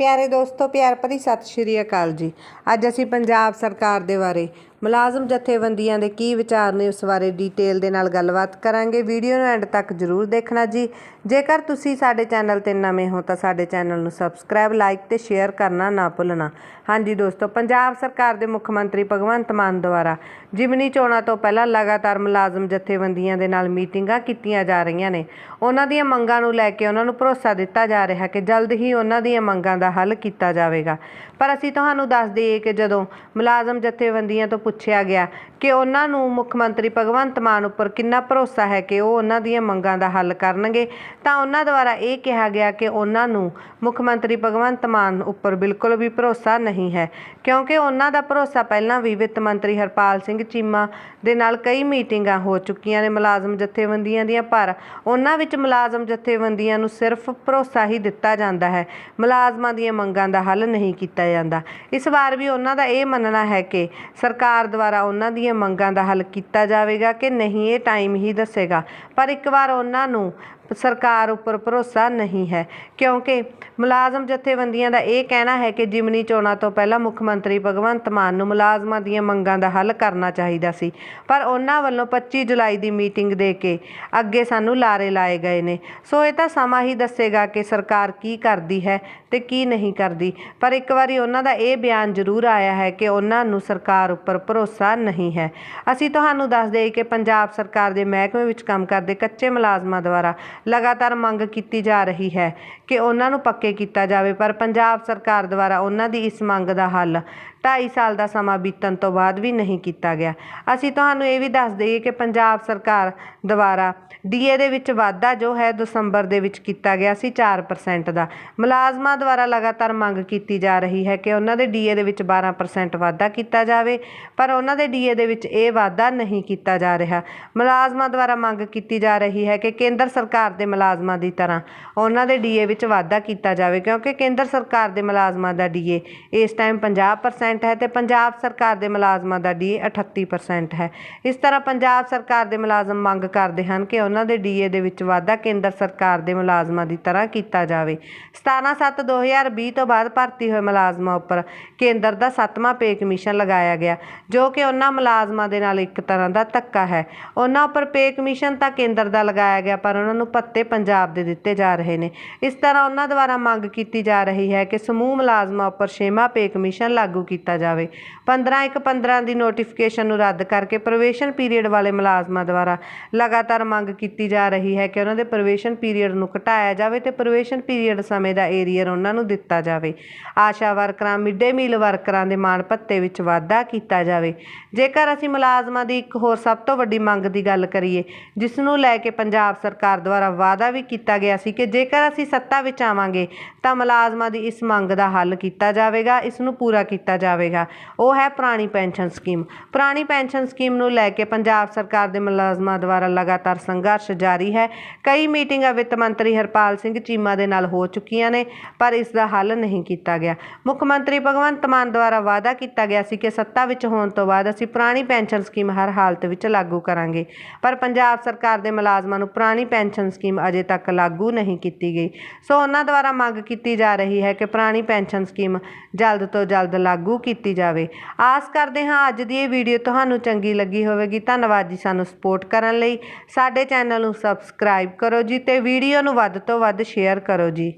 ਪਿਆਰੇ ਦੋਸਤੋ ਪਿਆਰ ਭਰੀ ਸਤਿ ਸ਼੍ਰੀ ਅਕਾਲ ਜੀ। ਅੱਜ ਅਸੀਂ ਪੰਜਾਬ ਸਰਕਾਰ ਦੇ ਬਾਰੇ ਮੁਲਾਜ਼ਮ ਜਥੇਬੰਦੀਆਂ ਦੇ ਕੀ ਵਿਚਾਰ ਨੇ ਉਸ ਬਾਰੇ ਡਿਟੇਲ ਦੇ ਨਾਲ ਗੱਲਬਾਤ ਕਰਾਂਗੇ। ਵੀਡੀਓ ਨੂੰ ਐਂਡ ਤੱਕ ਜਰੂਰ ਦੇਖਣਾ ਜੀ। ਜੇਕਰ ਤੁਸੀਂ ਸਾਡੇ ਚੈਨਲ ਤੇ ਨਵੇਂ ਹੋ ਤਾਂ ਸਾਡੇ ਚੈਨਲ ਨੂੰ ਸਬਸਕ੍ਰਾਈਬ ਲਾਈਕ ਤੇ ਸ਼ੇਅਰ ਕਰਨਾ ਨਾ ਭੁੱਲਣਾ। ਹਾਂਜੀ ਦੋਸਤੋ, ਪੰਜਾਬ ਸਰਕਾਰ ਦੇ ਮੁੱਖ ਮੰਤਰੀ ਭਗਵੰਤ ਮਾਨ ਦੁਆਰਾ ਜਿਮਨੀ ਚੋਣਾਂ ਤੋਂ ਪਹਿਲਾਂ ਲਗਾਤਾਰ ਮੁਲਾਜ਼ਮ ਜਥੇਬੰਦੀਆਂ ਦੇ ਨਾਲ ਮੀਟਿੰਗਾਂ ਕੀਤੀਆਂ ਜਾ ਰਹੀਆਂ ਨੇ। ਉਹਨਾਂ ਦੀਆਂ ਮੰਗਾਂ ਨੂੰ ਲੈ ਕੇ ਉਹਨਾਂ ਨੂੰ ਭਰੋਸਾ ਦਿੱਤਾ ਜਾ ਰਿਹਾ ਕਿ ਜਲਦ ਹੀ ਉਹਨਾਂ ਦੀਆਂ ਮੰਗਾਂ ਦਾ ਹੱਲ ਕੀਤਾ ਜਾਵੇਗਾ। ਪਰ ਅਸੀਂ ਤੁਹਾਨੂੰ ਦੱਸ ਦਈਏ ਕਿ ਜਦੋਂ ਮੁਲਾਜ਼ਮ ਜਥੇਬੰਦੀਆਂ ਤੋਂ ਪੁੱਛਿਆ ਗਿਆ ਕਿ ਉਹਨਾਂ ਨੂੰ ਮੁੱਖ ਮੰਤਰੀ ਭਗਵੰਤ ਮਾਨ ਉੱਪਰ ਕਿੰਨਾ ਭਰੋਸਾ ਹੈ ਕਿ ਉਹ ਉਹਨਾਂ ਦੀਆਂ ਮੰਗਾਂ ਦਾ ਹੱਲ ਕਰਨਗੇ, ਤਾਂ ਉਹਨਾਂ ਦੁਆਰਾ ਇਹ ਕਿਹਾ ਗਿਆ ਕਿ ਉਹਨਾਂ ਨੂੰ ਮੁੱਖ ਮੰਤਰੀ ਭਗਵੰਤ ਮਾਨ ਉੱਪਰ ਬਿਲਕੁਲ ਵੀ ਭਰੋਸਾ ਨਹੀਂ ਹੈ, ਕਿਉਂਕਿ ਉਹਨਾਂ ਦਾ ਭਰੋਸਾ ਪਹਿਲਾਂ ਵੀ ਵਿੱਤ ਮੰਤਰੀ ਹਰਪਾਲ ਸਿੰਘ ਚੀਮਾ ਦੇ ਨਾਲ ਕਈ ਮੀਟਿੰਗਾਂ ਹੋ ਚੁੱਕੀਆਂ ਨੇ ਮੁਲਾਜ਼ਮ ਜਥੇਬੰਦੀਆਂ ਦੀਆਂ, ਪਰ ਉਹਨਾਂ ਵਿੱਚ ਮੁਲਾਜ਼ਮ ਜਥੇਬੰਦੀਆਂ ਨੂੰ ਸਿਰਫ ਭਰੋਸਾ ਹੀ ਦਿੱਤਾ ਜਾਂਦਾ ਹੈ, ਮੁਲਾਜ਼ਮਾਂ ਦੀਆਂ ਮੰਗਾਂ ਦਾ ਹੱਲ ਨਹੀਂ ਕੀਤਾ ਜਾਂਦਾ। ਇਸ ਵਾਰ ਵੀ ਉਹਨਾਂ ਦਾ ਇਹ ਮੰਨਣਾ ਹੈ ਕਿ ਸਰਕਾਰ ਦੁਆਰਾ ਉਹਨਾਂ ਦੀਆਂ ਮੰਗਾਂ ਦਾ ਹੱਲ ਕੀਤਾ ਜਾਵੇਗਾ ਕਿ ਨਹੀਂ, ਇਹ ਟਾਈਮ ਹੀ ਦੱਸੇਗਾ। ਪਰ ਇੱਕ ਵਾਰ ਉਹਨਾਂ ਨੂੰ ਸਰਕਾਰ ਉੱਪਰ ਭਰੋਸਾ ਨਹੀਂ ਹੈ। ਕਿਉਂਕਿ ਮੁਲਾਜ਼ਮ ਜਥੇਬੰਦੀਆਂ ਦਾ ਇਹ ਕਹਿਣਾ ਹੈ ਕਿ ਜਿਮਨੀ ਚੋਣਾਂ ਤੋਂ ਪਹਿਲਾਂ ਮੁੱਖ ਮੰਤਰੀ ਭਗਵੰਤ ਮਾਨ ਨੂੰ ਮੁਲਾਜ਼ਮਾਂ ਦੀਆਂ ਮੰਗਾਂ ਦਾ ਹੱਲ ਕਰਨਾ ਚਾਹੀਦਾ ਸੀ। ਪਰ ਉਹਨਾਂ ਵੱਲੋਂ 25 ਜੁਲਾਈ ਦੀ ਮੀਟਿੰਗ ਦੇ ਕੇ ਅੱਗੇ ਸਾਨੂੰ ਲਾਰੇ ਲਾਏ ਗਏ ਨੇ। ਸੋ ਇਹ ਤਾਂ ਸਮਾਂ ਹੀ ਦੱਸੇਗਾ ਕਿ ਸਰਕਾਰ ਕੀ ਕਰਦੀ ਹੈ ਤੇ ਕੀ ਨਹੀਂ ਕਰਦੀ। ਪਰ ਇੱਕ ਵਾਰੀ ਉਹਨਾਂ ਦਾ ਇਹ ਬਿਆਨ ਜ਼ਰੂਰ ਆਇਆ ਹੈ ਕਿ ਉਹਨਾਂ ਨੂੰ ਸਰਕਾਰ ਉੱਪਰ ਭਰੋਸਾ ਨਹੀਂ ਹੈ। ਅਸੀਂ ਤੁਹਾਨੂੰ ਦੱਸ ਦੇਈਏ ਕਿ ਪੰਜਾਬ ਸਰਕਾਰ ਦੇ ਮਹਿਕਮੇ ਵਿੱਚ ਕੰਮ ਕਰਦੇ ਕੱਚੇ ਮੁਲਾਜ਼ਮਾਂ ਦੁਆਰਾ ਲਗਾਤਾਰ ਮੰਗ ਕੀਤੀ ਜਾ ਰਹੀ ਹੈ। ਕਿ ਉਹਨਾਂ ਨੂੰ ਪੱਕੇ ਕੀਤਾ ਜਾਵੇ, ਪਰ ਪੰਜਾਬ ਸਰਕਾਰ ਦੁਆਰਾ ਉਹਨਾਂ ਦੀ ਇਸ ਮੰਗ ਦਾ ਹੱਲ ਢਾਈ ਸਾਲ ਦਾ ਸਮਾਂ ਬੀਤਣ ਤੋਂ ਬਾਅਦ ਵੀ ਨਹੀਂ ਕੀਤਾ ਗਿਆ। ਅਸੀਂ ਤੁਹਾਨੂੰ ਇਹ ਵੀ ਦੱਸ ਦਈਏ ਕਿ ਪੰਜਾਬ ਸਰਕਾਰ ਦੁਆਰਾ ਡੀਏ ਦੇ ਵਿੱਚ ਵਾਧਾ ਜੋ ਹੈ, ਦਸੰਬਰ ਦੇ ਵਿੱਚ ਕੀਤਾ ਗਿਆ ਸੀ 4% ਦਾ। ਮੁਲਾਜ਼ਮਾਂ ਦੁਆਰਾ ਲਗਾਤਾਰ ਮੰਗ ਕੀਤੀ ਜਾ ਰਹੀ ਹੈ ਕਿ ਉਹਨਾਂ ਦੇ ਡੀਏ ਦੇ ਵਿੱਚ 12% ਵਾਧਾ ਕੀਤਾ ਜਾਵੇ, ਪਰ ਉਹਨਾਂ ਦੇ ਡੀਏ ਦੇ ਵਿੱਚ ਇਹ ਵਾਧਾ ਨਹੀਂ ਕੀਤਾ ਜਾ ਰਿਹਾ। ਮੁਲਾਜ਼ਮਾਂ ਦੁਆਰਾ ਮੰਗ ਕੀਤੀ ਜਾ ਰਹੀ ਹੈ ਕਿ ਕੇਂਦਰ ਸਰਕਾਰ ਦੇ ਮੁਲਾਜ਼ਮਾਂ ਦੀ ਤਰ੍ਹਾਂ ਉਹਨਾਂ ਦੇ ਡੀਏ ਵਿੱਚ ਵਿੱਚ ਵਾਧਾ ਕੀਤਾ ਜਾਵੇ, ਕਿਉਂਕਿ ਕੇਂਦਰ ਸਰਕਾਰ ਦੇ ਮੁਲਾਜ਼ਮਾਂ ਦਾ ਡੀਏ ਇਸ ਟਾਈਮ 50% ਹੈ ਤੇ ਪੰਜਾਬ ਸਰਕਾਰ ਦੇ ਮੁਲਾਜ਼ਮਾਂ ਦਾ ਡੀਏ 38% ਹੈ। ਇਸ ਤਰ੍ਹਾਂ ਪੰਜਾਬ ਸਰਕਾਰ ਦੇ ਮੁਲਾਜ਼ਮ ਮੰਗ ਕਰਦੇ ਹਨ ਕਿ ਉਹਨਾਂ ਦੇ ਡੀਏ ਦੇ ਵਿੱਚ ਵਾਧਾ ਕੇਂਦਰ ਸਰਕਾਰ ਦੇ ਮੁਲਾਜ਼ਮਾਂ ਦੀ ਤਰ੍ਹਾਂ ਕੀਤਾ ਜਾਵੇ। 17/7/2020 ਤੋਂ ਬਾਅਦ ਭਰਤੀ ਹੋਏ ਮੁਲਾਜ਼ਮਾਂ ਉੱਪਰ ਕੇਂਦਰ ਦਾ ਸੱਤਵਾਂ ਪੇ ਕਮਿਸ਼ਨ ਲਗਾਇਆ ਗਿਆ, ਜੋ ਕਿ ਉਹਨਾਂ ਮੁਲਾਜ਼ਮਾਂ ਦੇ ਨਾਲ ਇੱਕ ਤਰ੍ਹਾਂ ਦਾ ਧੱਕਾ ਹੈ। ਉਹਨਾਂ ਉੱਪਰ ਪੇ ਕਮਿਸ਼ਨ ਤਾਂ ਕੇਂਦਰ ਦਾ ਲਗਾਇਆ ਗਿਆ, ਪਰ ਉਹਨਾਂ ਨੂੰ ਪੱਤੇ ਪੰਜਾਬ ਦੇ ਦਿੱਤੇ ਜਾ ਰਹੇ ਨੇ। ਇਸ ਤਰ੍ਹਾਂ ਉਹਨਾਂ ਦੁਆਰਾ ਮੰਗ ਕੀਤੀ ਜਾ ਰਹੀ ਹੈ ਕਿ ਸਮੂਹ ਮੁਲਾਜ਼ਮਾਂ ਉੱਪਰ ਛੇਵਾਂ ਪੇ ਕਮਿਸ਼ਨ ਲਾਗੂ ਕੀਤਾ ਜਾਵੇ। 15 ਇੱਕ 15 ਦੀ ਨੋਟੀਫਿਕੇਸ਼ਨ ਨੂੰ ਰੱਦ ਕਰਕੇ ਪ੍ਰੋਵੇਸ਼ਨ ਪੀਰੀਅਡ ਵਾਲੇ ਮੁਲਾਜ਼ਮਾਂ ਦੁਆਰਾ ਲਗਾਤਾਰ ਮੰਗ ਕੀਤੀ ਜਾ ਰਹੀ ਹੈ ਕਿ ਉਹਨਾਂ ਦੇ ਪ੍ਰੋਵੇਸ਼ਨ ਪੀਰੀਅਡ ਨੂੰ ਘਟਾਇਆ ਜਾਵੇ ਤੇ ਪ੍ਰੋਵੇਸ਼ਨ ਪੀਰੀਅਡ ਸਮੇਂ ਦਾ ਏਰੀਅਰ ਉਹਨਾਂ ਨੂੰ ਦਿੱਤਾ ਜਾਵੇ। ਆਸ਼ਾ ਵਰਕਰਾਂ ਮਿੱਡੇ ਮੀਲ ਵਰਕਰਾਂ ਦੇ ਮਾਣ ਭੱਤੇ ਵਿੱਚ ਵਾਧਾ ਕੀਤਾ ਜਾਵੇ। ਜੇਕਰ ਅਸੀਂ ਮੁਲਾਜ਼ਮਾਂ ਦੀ ਇੱਕ ਹੋਰ ਸਭ ਤੋਂ ਵੱਡੀ ਮੰਗ ਦੀ ਗੱਲ ਕਰੀਏ ਜਿਸ ਨੂੰ ਲੈ ਕੇ ਪੰਜਾਬ ਸਰਕਾਰ ਦੁਆਰਾ ਵਾਅਦਾ ਵੀ ਕੀਤਾ ਗਿਆ ਸੀ ਕਿ ਜੇਕਰ ਅਸੀਂ ਸੱਤਾ ਸੱਤਾ ਵਿੱਚ ਆਵਾਂਗੇ, ਤਾਂ ਮੁਲਾਜ਼ਮਾਂ ਦੀ ਇਸ ਮੰਗ ਦਾ ਹੱਲ ਕੀਤਾ ਜਾਵੇਗਾ, ਇਸ ਨੂੰ ਪੂਰਾ ਕੀਤਾ ਜਾਵੇਗਾ। ਉਹ ਹੈ ਪੁਰਾਣੀ ਪੈਨਸ਼ਨ ਸਕੀਮ। ਪੁਰਾਣੀ ਪੈਨਸ਼ਨ ਸਕੀਮ ਨੂੰ ਲੈ ਕੇ ਪੰਜਾਬ ਸਰਕਾਰ ਦੇ ਮੁਲਾਜ਼ਮਾਂ ਦੁਆਰਾ ਲਗਾਤਾਰ ਸੰਘਰਸ਼ ਜਾਰੀ ਹੈ। ਕਈ ਮੀਟਿੰਗਾਂ ਵਿੱਤ ਮੰਤਰੀ ਹਰਪਾਲ ਸਿੰਘ ਚੀਮਾ ਦੇ ਨਾਲ ਹੋ ਚੁੱਕੀਆਂ ਨੇ, ਪਰ ਇਸ ਦਾ ਹੱਲ ਨਹੀਂ ਕੀਤਾ ਗਿਆ। ਮੁੱਖ ਮੰਤਰੀ ਭਗਵੰਤ ਮਾਨ ਦੁਆਰਾ ਵਾਅਦਾ ਕੀਤਾ ਗਿਆ ਸੀ ਕਿ ਸੱਤਾ ਵਿੱਚ ਹੋਣ ਤੋਂ ਬਾਅਦ ਅਸੀਂ ਪੁਰਾਣੀ ਪੈਨਸ਼ਨ ਸਕੀਮ ਹਰ ਹਾਲਤ ਵਿੱਚ ਲਾਗੂ ਕਰਾਂਗੇ। ਪਰ ਪੰਜਾਬ ਸਰਕਾਰ ਦੇ ਮੁਲਾਜ਼ਮਾਂ ਨੂੰ ਪੁਰਾਣੀ ਪੈਨਸ਼ਨ ਸਕੀਮ ਅਜੇ ਤੱਕ ਲਾਗੂ ਨਹੀਂ ਕੀਤੀ ਗਈ। ਸੋ ਉਹਨਾਂ ਦੁਆਰਾ ਮੰਗ ਕੀਤੀ ਜਾ ਰਹੀ ਹੈ ਕਿ ਪੁਰਾਣੀ ਪੈਨਸ਼ਨ ਸਕੀਮ ਜਲਦ ਤੋਂ ਜਲਦ ਲਾਗੂ ਕੀਤੀ ਜਾਵੇ। ਆਸ ਕਰਦੇ ਹਾਂ ਅੱਜ ਦੀ ਇਹ ਵੀਡੀਓ ਤੁਹਾਨੂੰ ਚੰਗੀ ਲੱਗੀ ਹੋਵੇਗੀ। ਧੰਨਵਾਦ ਜੀ ਸਾਨੂੰ ਸਪੋਰਟ ਕਰਨ ਲਈ। ਸਾਡੇ ਚੈਨਲ ਨੂੰ ਸਬਸਕ੍ਰਾਈਬ ਕਰੋ ਜੀ ਤੇ ਵੀਡੀਓ ਨੂੰ ਵੱਧ ਤੋਂ ਵੱਧ ਸ਼ੇਅਰ ਕਰੋ ਜੀ।